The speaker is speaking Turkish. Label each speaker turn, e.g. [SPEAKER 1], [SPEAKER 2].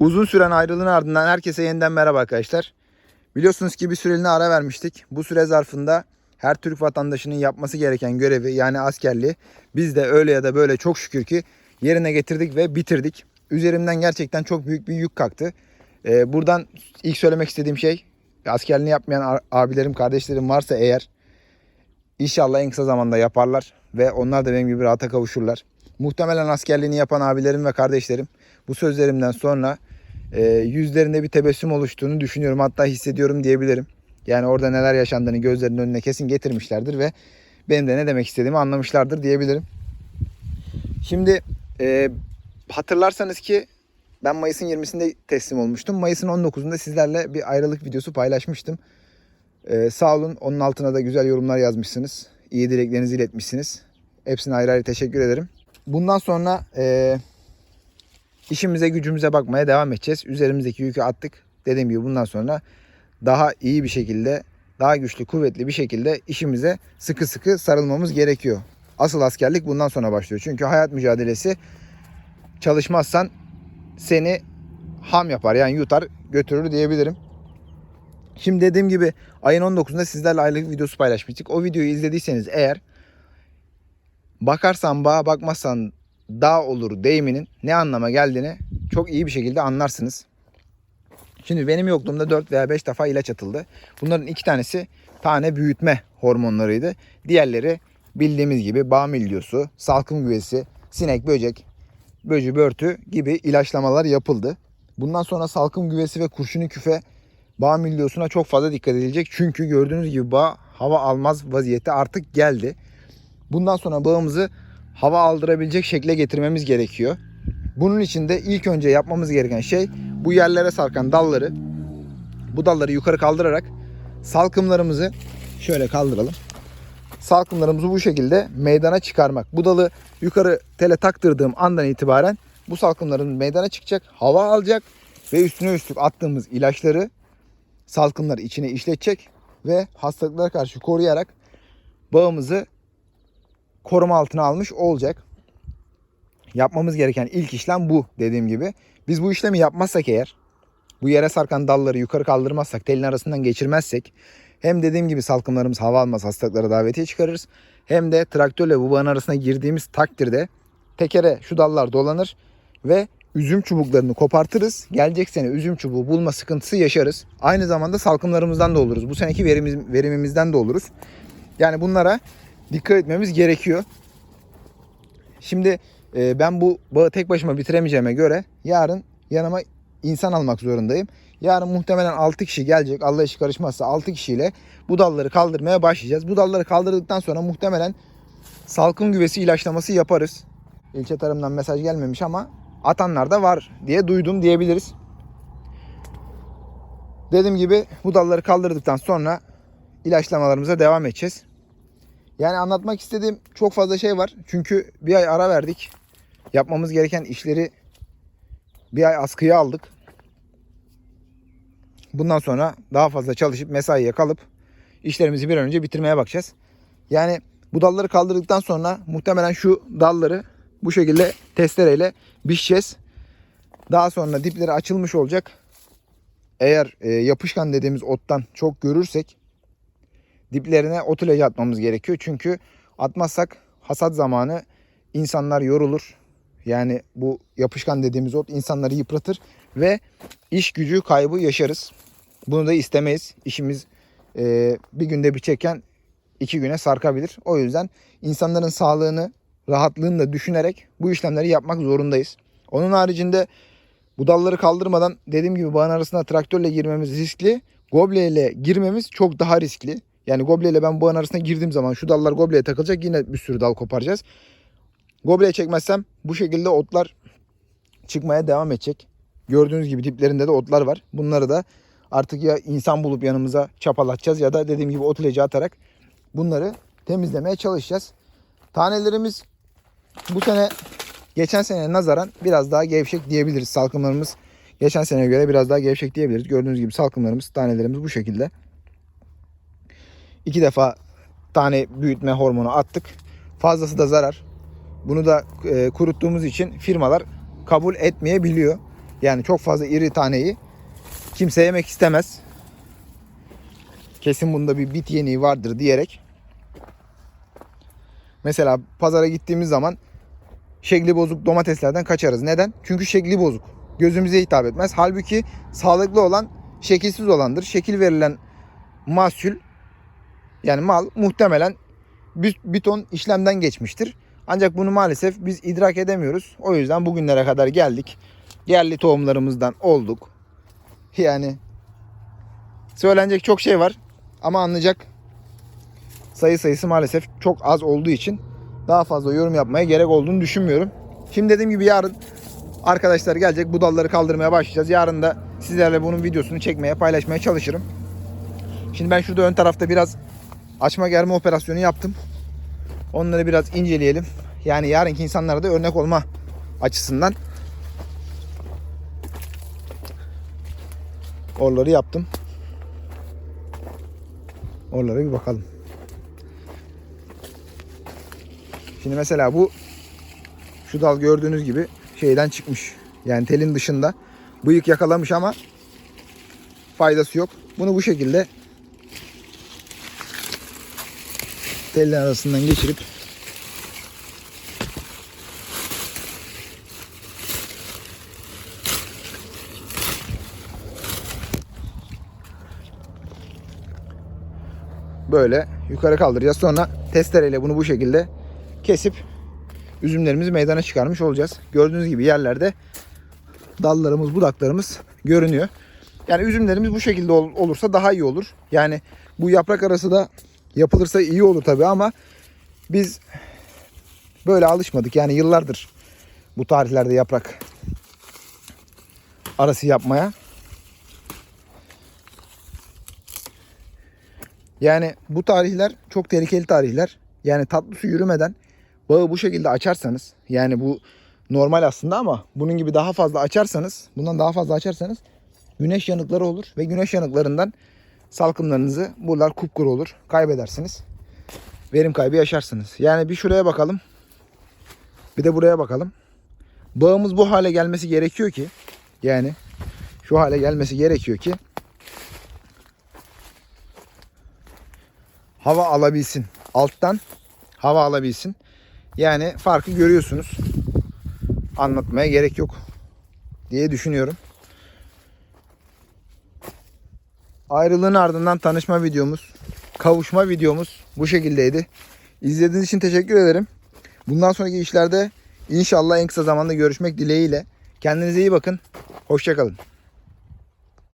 [SPEAKER 1] Uzun süren ayrılığın ardından herkese yeniden merhaba arkadaşlar. Biliyorsunuz ki bir süreliğine ara vermiştik. Bu süre zarfında her Türk vatandaşının yapması gereken görevi yani askerliği biz de öyle ya da böyle çok şükür ki yerine getirdik ve bitirdik. Üzerimden gerçekten çok büyük bir yük kalktı. Ee, buradan ilk söylemek istediğim şey askerliğini yapmayan abilerim, kardeşlerim varsa eğer inşallah en kısa zamanda yaparlar ve onlar da benim gibi rahata kavuşurlar. Muhtemelen askerliğini yapan abilerim ve kardeşlerim bu sözlerimden sonra e, yüzlerinde bir tebessüm oluştuğunu düşünüyorum. Hatta hissediyorum diyebilirim. Yani orada neler yaşandığını gözlerinin önüne kesin getirmişlerdir ve benim de ne demek istediğimi anlamışlardır diyebilirim. Şimdi e, hatırlarsanız ki ben Mayıs'ın 20'sinde teslim olmuştum. Mayıs'ın 19'unda sizlerle bir ayrılık videosu paylaşmıştım. E, sağ olun. Onun altına da güzel yorumlar yazmışsınız. İyi dileklerinizi iletmişsiniz. Hepsine ayrı ayrı teşekkür ederim. Bundan sonra e, işimize gücümüze bakmaya devam edeceğiz. Üzerimizdeki yükü attık. Dediğim gibi bundan sonra daha iyi bir şekilde, daha güçlü, kuvvetli bir şekilde işimize sıkı sıkı sarılmamız gerekiyor. Asıl askerlik bundan sonra başlıyor. Çünkü hayat mücadelesi çalışmazsan seni ham yapar yani yutar götürür diyebilirim. Şimdi dediğim gibi ayın 19'unda sizlerle aylık videosu paylaşmıştık. O videoyu izlediyseniz eğer bakarsan bağa bakmazsan dağ olur deyiminin ne anlama geldiğini çok iyi bir şekilde anlarsınız. Şimdi benim yokluğumda 4 veya 5 defa ilaç atıldı. Bunların iki tanesi tane büyütme hormonlarıydı. Diğerleri bildiğimiz gibi bağ milyosu, salkım güvesi, sinek, böcek, böcü, börtü gibi ilaçlamalar yapıldı. Bundan sonra salkım güvesi ve kurşuni küfe bağ milyosuna çok fazla dikkat edilecek. Çünkü gördüğünüz gibi bağ hava almaz vaziyette artık geldi. Bundan sonra bağımızı hava aldırabilecek şekle getirmemiz gerekiyor. Bunun için de ilk önce yapmamız gereken şey bu yerlere sarkan dalları bu dalları yukarı kaldırarak salkımlarımızı şöyle kaldıralım. Salkımlarımızı bu şekilde meydana çıkarmak. Bu dalı yukarı tele taktırdığım andan itibaren bu salkımların meydana çıkacak, hava alacak ve üstüne üstlük attığımız ilaçları salkımlar içine işletecek ve hastalıklara karşı koruyarak bağımızı koruma altına almış olacak. Yapmamız gereken ilk işlem bu dediğim gibi. Biz bu işlemi yapmazsak eğer bu yere sarkan dalları yukarı kaldırmazsak, telin arasından geçirmezsek hem dediğim gibi salkımlarımız hava almaz hastalıklara davetiye çıkarırız. Hem de traktörle bu bağın arasına girdiğimiz takdirde tekere şu dallar dolanır ve üzüm çubuklarını kopartırız. Gelecek sene üzüm çubuğu bulma sıkıntısı yaşarız. Aynı zamanda salkımlarımızdan da oluruz. Bu seneki verimimizden de oluruz. Yani bunlara dikkat etmemiz gerekiyor. Şimdi e, ben bu bağı tek başıma bitiremeyeceğime göre yarın yanıma insan almak zorundayım. Yarın muhtemelen 6 kişi gelecek. Allah işi karışmazsa 6 kişiyle bu dalları kaldırmaya başlayacağız. Bu dalları kaldırdıktan sonra muhtemelen salkım güvesi ilaçlaması yaparız. İlçe tarımdan mesaj gelmemiş ama atanlar da var diye duydum diyebiliriz. Dediğim gibi bu dalları kaldırdıktan sonra ilaçlamalarımıza devam edeceğiz. Yani anlatmak istediğim çok fazla şey var. Çünkü bir ay ara verdik. Yapmamız gereken işleri bir ay askıya aldık. Bundan sonra daha fazla çalışıp mesaiye kalıp işlerimizi bir an önce bitirmeye bakacağız. Yani bu dalları kaldırdıktan sonra muhtemelen şu dalları bu şekilde testereyle biçeceğiz. Daha sonra dipleri açılmış olacak. Eğer e, yapışkan dediğimiz ottan çok görürsek diplerine ot ilacı atmamız gerekiyor. Çünkü atmazsak hasat zamanı insanlar yorulur. Yani bu yapışkan dediğimiz ot insanları yıpratır ve iş gücü kaybı yaşarız. Bunu da istemeyiz. İşimiz e, bir günde biçerken iki güne sarkabilir. O yüzden insanların sağlığını, rahatlığını da düşünerek bu işlemleri yapmak zorundayız. Onun haricinde bu dalları kaldırmadan dediğim gibi bağın arasına traktörle girmemiz riskli. Goble ile girmemiz çok daha riskli. Yani goble ile ben bağın arasına girdiğim zaman şu dallar gobleye takılacak yine bir sürü dal koparacağız. Gobleye çekmezsem bu şekilde otlar çıkmaya devam edecek. Gördüğünüz gibi diplerinde de otlar var. Bunları da artık ya insan bulup yanımıza çapalatacağız ya da dediğim gibi ot ilacı atarak bunları temizlemeye çalışacağız. Tanelerimiz bu sene geçen seneye nazaran biraz daha gevşek diyebiliriz. Salkımlarımız geçen seneye göre biraz daha gevşek diyebiliriz. Gördüğünüz gibi salkımlarımız, tanelerimiz bu şekilde. İki defa tane büyütme hormonu attık. Fazlası da zarar. Bunu da e, kuruttuğumuz için firmalar kabul etmeyebiliyor. Yani çok fazla iri taneyi kimse yemek istemez. Kesin bunda bir bit yeniği vardır diyerek. Mesela pazara gittiğimiz zaman şekli bozuk domateslerden kaçarız. Neden? Çünkü şekli bozuk. Gözümüze hitap etmez. Halbuki sağlıklı olan şekilsiz olandır. Şekil verilen mahsul yani mal muhtemelen bir, bir ton işlemden geçmiştir. Ancak bunu maalesef biz idrak edemiyoruz. O yüzden bugünlere kadar geldik. Yerli tohumlarımızdan olduk. Yani söylenecek çok şey var ama anlayacak sayı sayısı maalesef çok az olduğu için daha fazla yorum yapmaya gerek olduğunu düşünmüyorum. Şimdi dediğim gibi yarın arkadaşlar gelecek bu dalları kaldırmaya başlayacağız. Yarın da sizlerle bunun videosunu çekmeye paylaşmaya çalışırım. Şimdi ben şurada ön tarafta biraz açma germe operasyonu yaptım. Onları biraz inceleyelim. Yani yarınki insanlara da örnek olma açısından Oraları yaptım. Oralara bir bakalım. Şimdi mesela bu şu dal gördüğünüz gibi şeyden çıkmış. Yani telin dışında bıyık yakalamış ama faydası yok. Bunu bu şekilde telin arasından geçirip böyle yukarı kaldıracağız. Sonra testereyle bunu bu şekilde kesip üzümlerimizi meydana çıkarmış olacağız. Gördüğünüz gibi yerlerde dallarımız, budaklarımız görünüyor. Yani üzümlerimiz bu şekilde ol- olursa daha iyi olur. Yani bu yaprak arası da yapılırsa iyi olur tabii ama biz böyle alışmadık. Yani yıllardır bu tarihlerde yaprak arası yapmaya. Yani bu tarihler çok tehlikeli tarihler. Yani tatlı su yürümeden bağı bu şekilde açarsanız yani bu normal aslında ama bunun gibi daha fazla açarsanız bundan daha fazla açarsanız güneş yanıkları olur ve güneş yanıklarından salkımlarınızı buralar kupkuru olur. Kaybedersiniz. Verim kaybı yaşarsınız. Yani bir şuraya bakalım. Bir de buraya bakalım. Bağımız bu hale gelmesi gerekiyor ki yani şu hale gelmesi gerekiyor ki hava alabilsin. Alttan hava alabilsin. Yani farkı görüyorsunuz. Anlatmaya gerek yok diye düşünüyorum. Ayrılığın ardından tanışma videomuz, kavuşma videomuz bu şekildeydi. İzlediğiniz için teşekkür ederim. Bundan sonraki işlerde inşallah en kısa zamanda görüşmek dileğiyle. Kendinize iyi bakın. Hoşçakalın.